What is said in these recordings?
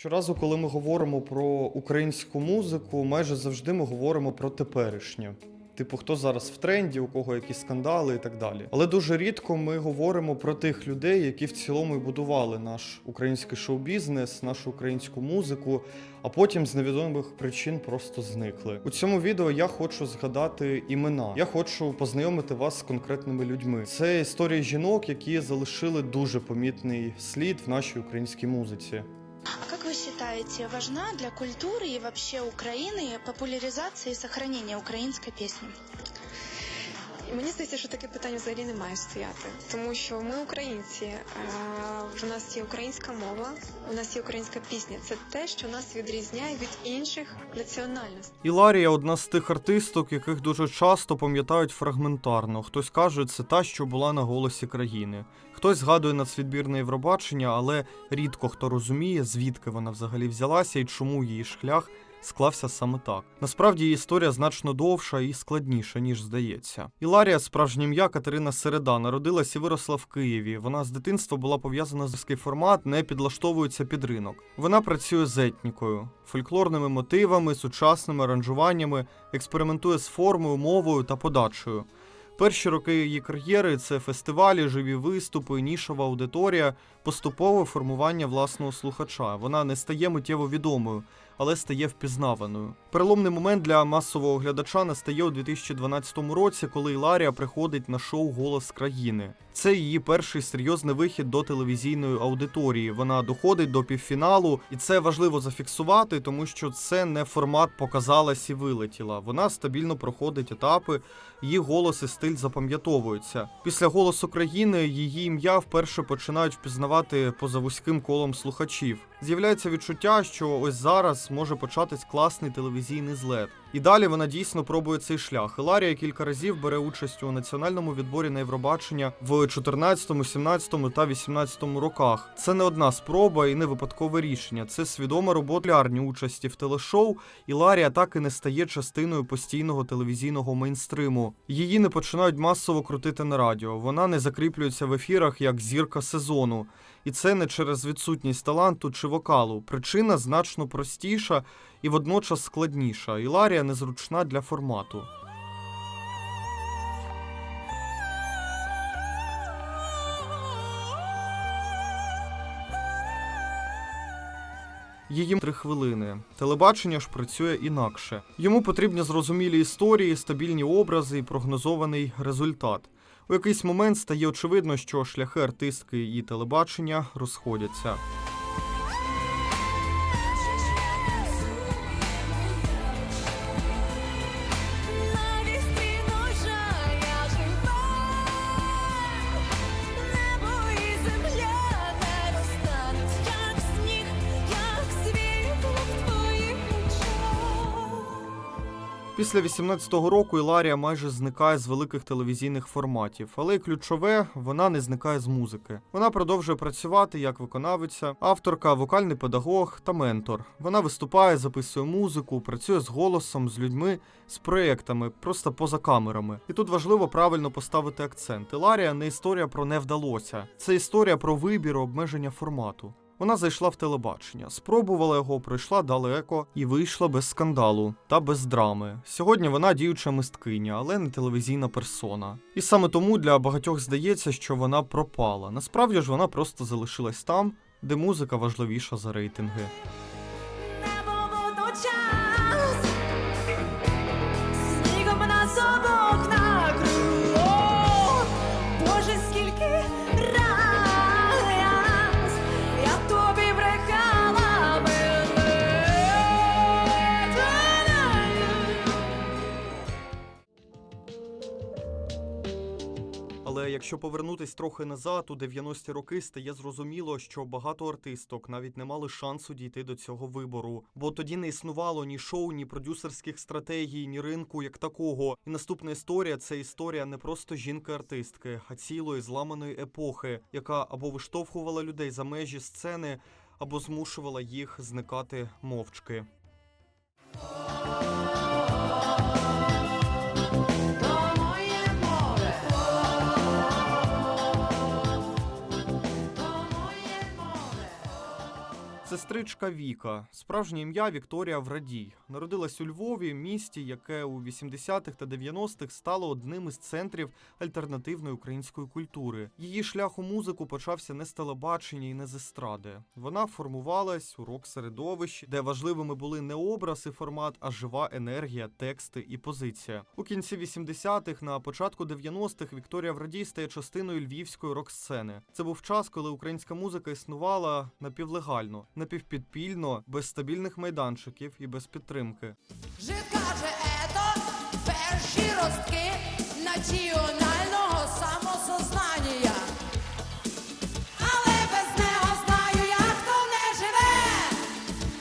Щоразу, коли ми говоримо про українську музику, майже завжди ми говоримо про теперішнє. Типу, хто зараз в тренді, у кого якісь скандали і так далі. Але дуже рідко ми говоримо про тих людей, які в цілому і будували наш український шоу-бізнес, нашу українську музику, а потім з невідомих причин просто зникли. У цьому відео я хочу згадати імена. Я хочу познайомити вас з конкретними людьми. Це історії жінок, які залишили дуже помітний слід в нашій українській музиці А как вы считаете, важна для культуры и вообще Украины популяризация и сохранение украинской песни? Мені здається, що таке питання взагалі не має стояти, тому що ми українці. е, В нас є українська мова, у нас є українська пісня. Це те, що нас відрізняє від інших національностей. Іларія одна з тих артисток, яких дуже часто пам'ятають фрагментарно. Хтось каже, це та, що була на голосі країни. Хтось згадує нацвідбірне Євробачення, але рідко хто розуміє, звідки вона взагалі взялася і чому її шлях склався саме так. Насправді історія значно довша і складніша, ніж здається. Іларія, справжнє ім'я Катерина Середа, народилась і виросла в Києві. Вона з дитинства була пов'язана з ський формат, не підлаштовується під ринок. Вона працює з етнікою, фольклорними мотивами, сучасними аранжуваннями, експериментує з формою, мовою та подачею. Перші роки її кар'єри це фестивалі, живі виступи, нішова аудиторія, поступове формування власного слухача. Вона не стає миттєво відомою, але стає впізнаваною. Переломний момент для масового глядача настає у 2012 році, коли Іларія приходить на шоу Голос країни. Це її перший серйозний вихід до телевізійної аудиторії. Вона доходить до півфіналу, і це важливо зафіксувати, тому що це не формат показалась і вилетіла. Вона стабільно проходить етапи, її голос і стиль запам'ятовуються. Після голосу країни її ім'я вперше починають впізнавати поза вузьким колом слухачів. З'являється відчуття, що ось зараз може початись класний телевізійний злет. І далі вона дійсно пробує цей шлях. Іларія кілька разів бере участь у національному відборі на Євробачення в 14, 17 та 18 роках. Це не одна спроба і не випадкове рішення. Це свідома робота популярні участі в телешоу. Іларія так і не стає частиною постійного телевізійного мейнстриму. Її не починають масово крутити на радіо. Вона не закріплюється в ефірах як зірка сезону. І це не через відсутність таланту чи вокалу. Причина значно простіша і водночас складніша. Іларія незручна для формату. Її три хвилини. Телебачення ж працює інакше. Йому потрібні зрозумілі історії, стабільні образи і прогнозований результат. У якийсь момент стає очевидно, що шляхи артистки і телебачення розходяться. Після 18-го року Іларія майже зникає з великих телевізійних форматів, але й ключове, вона не зникає з музики. Вона продовжує працювати як виконавиця, авторка, вокальний педагог та ментор. Вона виступає, записує музику, працює з голосом, з людьми, з проєктами, просто поза камерами. І тут важливо правильно поставити акцент. Іларія не історія про не вдалося, це історія про вибір обмеження формату. Вона зайшла в телебачення, спробувала його, пройшла далеко і вийшла без скандалу та без драми. Сьогодні вона діюча мисткиня, але не телевізійна персона. І саме тому для багатьох здається, що вона пропала. Насправді ж вона просто залишилась там, де музика важливіша за рейтинги. Але якщо повернутись трохи назад, у 90-ті роки стає зрозуміло, що багато артисток навіть не мали шансу дійти до цього вибору, бо тоді не існувало ні шоу, ні продюсерських стратегій, ні ринку як такого. І наступна історія це історія не просто жінки-артистки, а цілої зламаної епохи, яка або виштовхувала людей за межі сцени, або змушувала їх зникати мовчки. Сестричка Віка, справжнє ім'я Вікторія Врадій, народилась у Львові, місті, яке у 80-х та 90-х стало одним із центрів альтернативної української культури. Її шлях у музику почався не з телебачення і не з естради. Вона формувалась у рок-середовищі, де важливими були не образ і формат, а жива енергія, тексти і позиція. У кінці 80-х, на початку 90-х Вікторія Врадій стає частиною львівської рок-сцени. Це був час, коли українська музика існувала напівлегально, напівпідпільно, без стабільних майданчиків і без підтримки. Жит каже, ето перші ростки національного самосознання. Але без нього знаю, як хто не живе,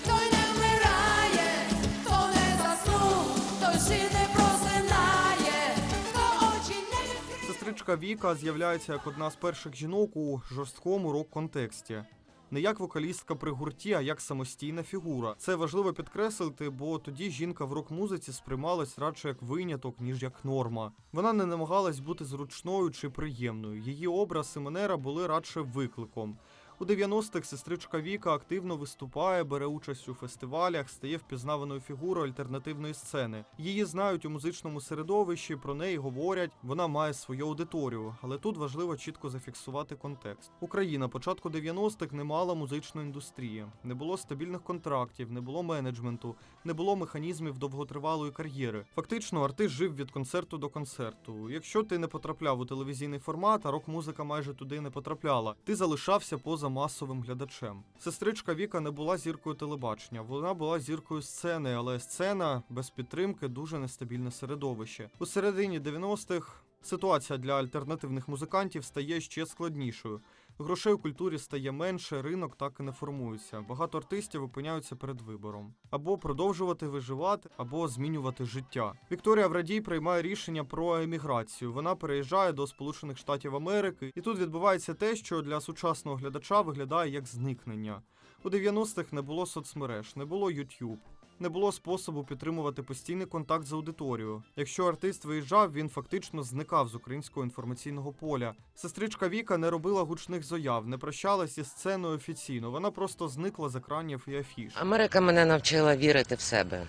той не вмирає, хто не заснув, той ще не просинає, хто очі не відкриє. Сестричка Віка з'являється як одна з перших жінок у жорсткому рок-контексті. Не як вокалістка при гурті, а як самостійна фігура. Це важливо підкреслити, бо тоді жінка в рок-музиці сприймалась радше як виняток, ніж як норма. Вона не намагалась бути зручною чи приємною. Її образ і манера були радше викликом. У 90-х сестричка Віка активно виступає, бере участь у фестивалях, стає впізнаваною фігурою альтернативної сцени. Її знають у музичному середовищі, про неї говорять. Вона має свою аудиторію, але тут важливо чітко зафіксувати контекст. Україна початку 90-х не мала музичної індустрії, не було стабільних контрактів, не було менеджменту, не було механізмів довготривалої кар'єри. Фактично, артист жив від концерту до концерту. Якщо ти не потрапляв у телевізійний формат, а рок-музика майже туди не потрапляла, ти залишався поза масовим глядачем. Сестричка Віка не була зіркою телебачення, вона була зіркою сцени, але сцена без підтримки дуже нестабільне середовище. У середині 90-х ситуація для альтернативних музикантів стає ще складнішою. Грошей у культурі стає менше, ринок так і не формується. Багато артистів опиняються перед вибором або продовжувати виживати, або змінювати життя. Вікторія Врадій приймає рішення про еміграцію. Вона переїжджає до Сполучених Штатів Америки, і тут відбувається те, що для сучасного глядача виглядає як зникнення. У 90-х не було соцмереж, не було YouTube. Не було способу підтримувати постійний контакт з аудиторією. Якщо артист виїжджав, він фактично зникав з українського інформаційного поля. Сестричка Віка не робила гучних заяв, не прощалась із сценою офіційно. Вона просто зникла з екранів і афіш. Америка мене навчила вірити в себе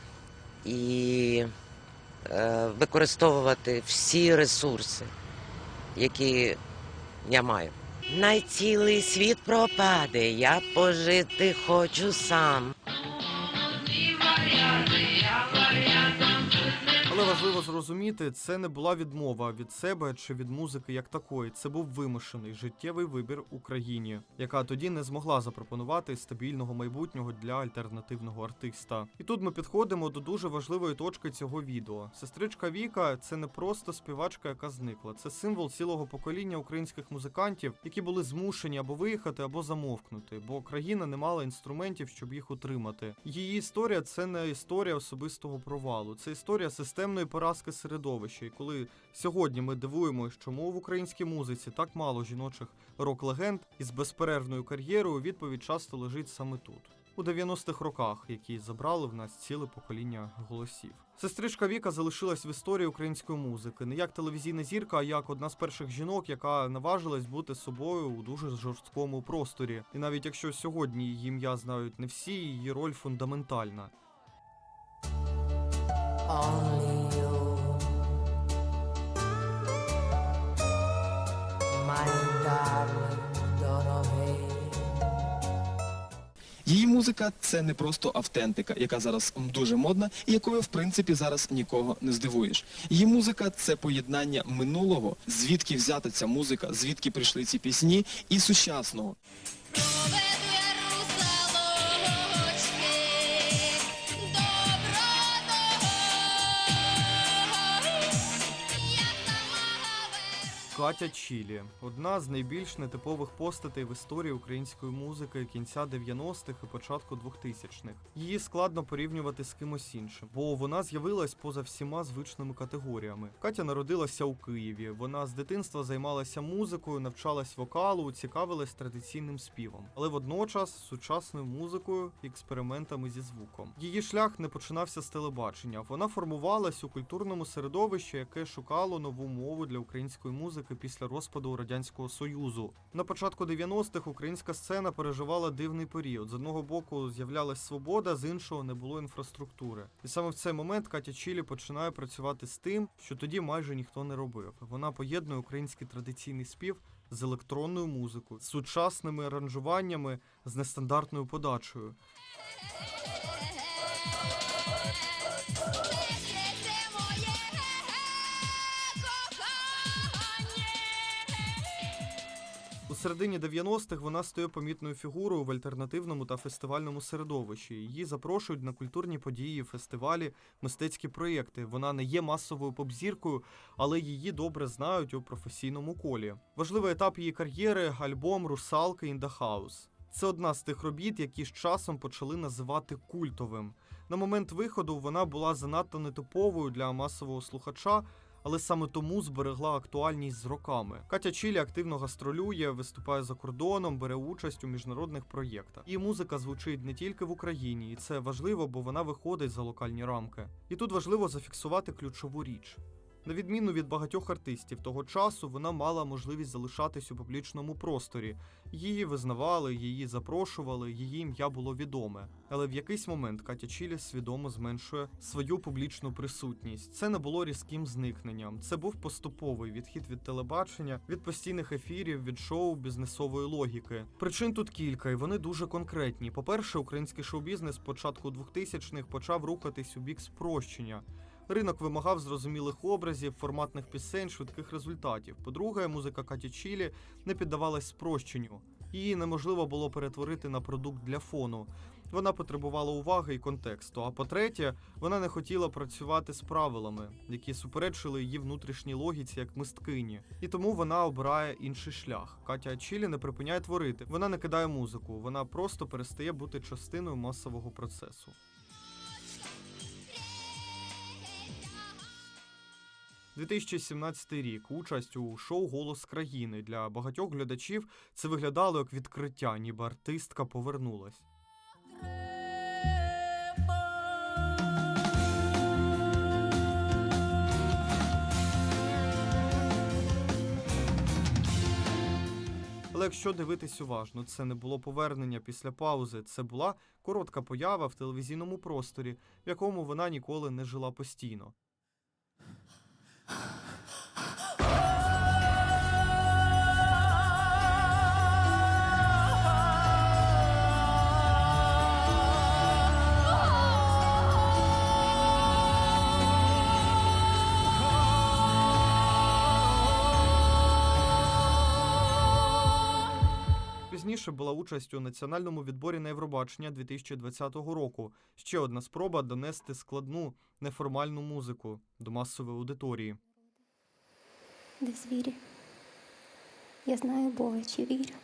і е, використовувати всі ресурси, які я маю. Най цілий світ пропаде, я пожити хочу сам. Важливо зрозуміти, це не була відмова від себе чи від музики як такої. Це був вимушений життєвий вибір Україні, яка тоді не змогла запропонувати стабільного майбутнього для альтернативного артиста. І тут ми підходимо до дуже важливої точки цього відео. Сестричка Віка це не просто співачка, яка зникла. Це символ цілого покоління українських музикантів, які були змушені або виїхати, або замовкнути, бо країна не мала інструментів, щоб їх утримати. Її історія це не історія особистого провалу, це історія системної поразки середовища. І коли сьогодні ми дивуємося, чому в українській музиці так мало жіночих рок-легенд із безперервною кар'єрою, відповідь часто лежить саме тут. У 90-х роках, які забрали в нас ціле покоління голосів. Сестричка Віка залишилась в історії української музики не як телевізійна зірка, а як одна з перших жінок, яка наважилась бути собою у дуже жорсткому просторі. І навіть якщо сьогодні її ім'я знають не всі, її роль фундаментальна. Її музика це не просто автентика, яка зараз дуже модна і якою в принципі зараз нікого не здивуєш. Її музика це поєднання минулого, звідки взята ця музика, звідки прийшли ці пісні, і сучасного. Катя Чілі одна з найбільш нетипових постатей в історії української музики кінця 90-х і початку 2000-х. Її складно порівнювати з кимось іншим, бо вона з'явилась поза всіма звичними категоріями. Катя народилася у Києві. Вона з дитинства займалася музикою, навчалась вокалу, цікавилась традиційним співом, але водночас сучасною музикою і експериментами зі звуком. Її шлях не починався з телебачення. Вона формувалась у культурному середовищі, яке шукало нову мову для української музики музики після розпаду радянського союзу. На початку 90-х українська сцена переживала дивний період. З одного боку з'являлась свобода, з іншого не було інфраструктури. І саме в цей момент Катя Чілі починає працювати з тим, що тоді майже ніхто не робив. Вона поєднує український традиційний спів з електронною музикою, з сучасними аранжуваннями, з нестандартною подачею. Середині 90-х вона стає помітною фігурою в альтернативному та фестивальному середовищі. Її запрошують на культурні події, фестивалі, мистецькі проєкти. Вона не є масовою поп-зіркою, але її добре знають у професійному колі. Важливий етап її кар'єри альбом the House». Це одна з тих робіт, які з часом почали називати культовим. На момент виходу вона була занадто нетиповою для масового слухача, але саме тому зберегла актуальність з роками. Катя Чілі активно гастролює, виступає за кордоном, бере участь у міжнародних проєктах. Її музика звучить не тільки в Україні, і це важливо, бо вона виходить за локальні рамки. І тут важливо зафіксувати ключову річ. На відміну від багатьох артистів того часу, вона мала можливість залишатись у публічному просторі. Її визнавали, її запрошували, її ім'я було відоме. Але в якийсь момент Катя Чілі свідомо зменшує свою публічну присутність. Це не було різким зникненням. Це був поступовий відхід від телебачення, від постійних ефірів, від шоу бізнесової логіки. Причин тут кілька, і вони дуже конкретні. По-перше, український шоу-бізнес початку 2000-х почав рухатись у бік спрощення. Ринок вимагав зрозумілих образів, форматних пісень, швидких результатів. По-друге, музика Каті Чілі не піддавалась спрощенню. Її неможливо було перетворити на продукт для фону. Вона потребувала уваги і контексту. А по-третє, вона не хотіла працювати з правилами, які суперечили її внутрішній логіці як мисткині. І тому вона обирає інший шлях. Катя Чілі не припиняє творити. Вона не кидає музику, вона просто перестає бути частиною масового процесу. 2017 рік участь у шоу Голос країни для багатьох глядачів це виглядало як відкриття, ніби артистка повернулась. Але якщо дивитись уважно, це не було повернення після паузи, це була коротка поява в телевізійному просторі, в якому вона ніколи не жила постійно. Пізніше була участь у національному відборі на Євробачення 2020 року. Ще одна спроба донести складну неформальну музику до масової аудиторії. Де звірі? Я знаю Бога, чи вірю.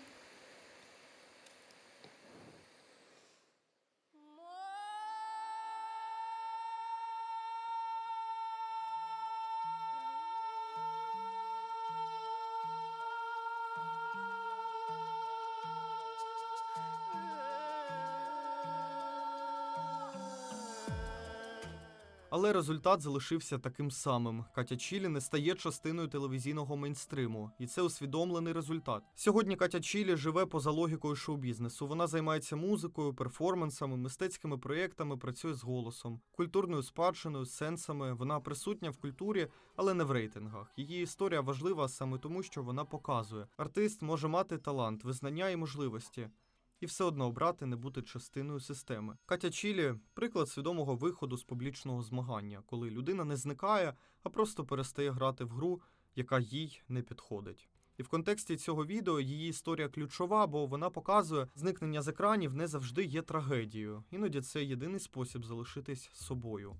Але результат залишився таким самим. Катя Чілі не стає частиною телевізійного мейнстриму, і це усвідомлений результат. Сьогодні Катя Чілі живе поза логікою шоу-бізнесу. Вона займається музикою, перформансами, мистецькими проєктами, працює з голосом, культурною спадщиною, сенсами. Вона присутня в культурі, але не в рейтингах. Її історія важлива саме тому, що вона показує. Артист може мати талант, визнання і можливості. І все одно обрати не бути частиною системи. Катя Чілі приклад свідомого виходу з публічного змагання, коли людина не зникає, а просто перестає грати в гру, яка їй не підходить. І в контексті цього відео її історія ключова, бо вона показує, зникнення з екранів не завжди є трагедією. Іноді це єдиний спосіб залишитись собою.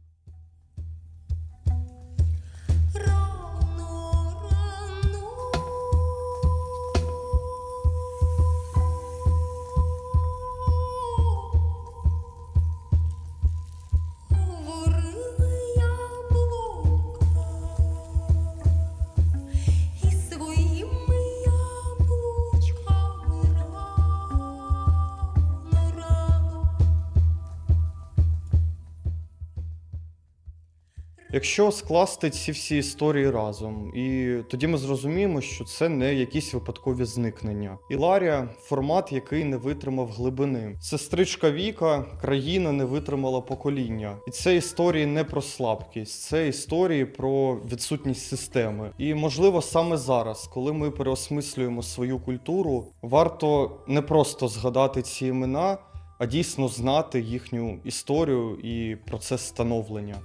Якщо скласти ці всі історії разом, і тоді ми зрозуміємо, що це не якісь випадкові зникнення. Іларія формат, який не витримав глибини. Сестричка Віка, країна не витримала покоління. І це історії не про слабкість, це історії про відсутність системи. І можливо саме зараз, коли ми переосмислюємо свою культуру, варто не просто згадати ці імена, а дійсно знати їхню історію і процес становлення.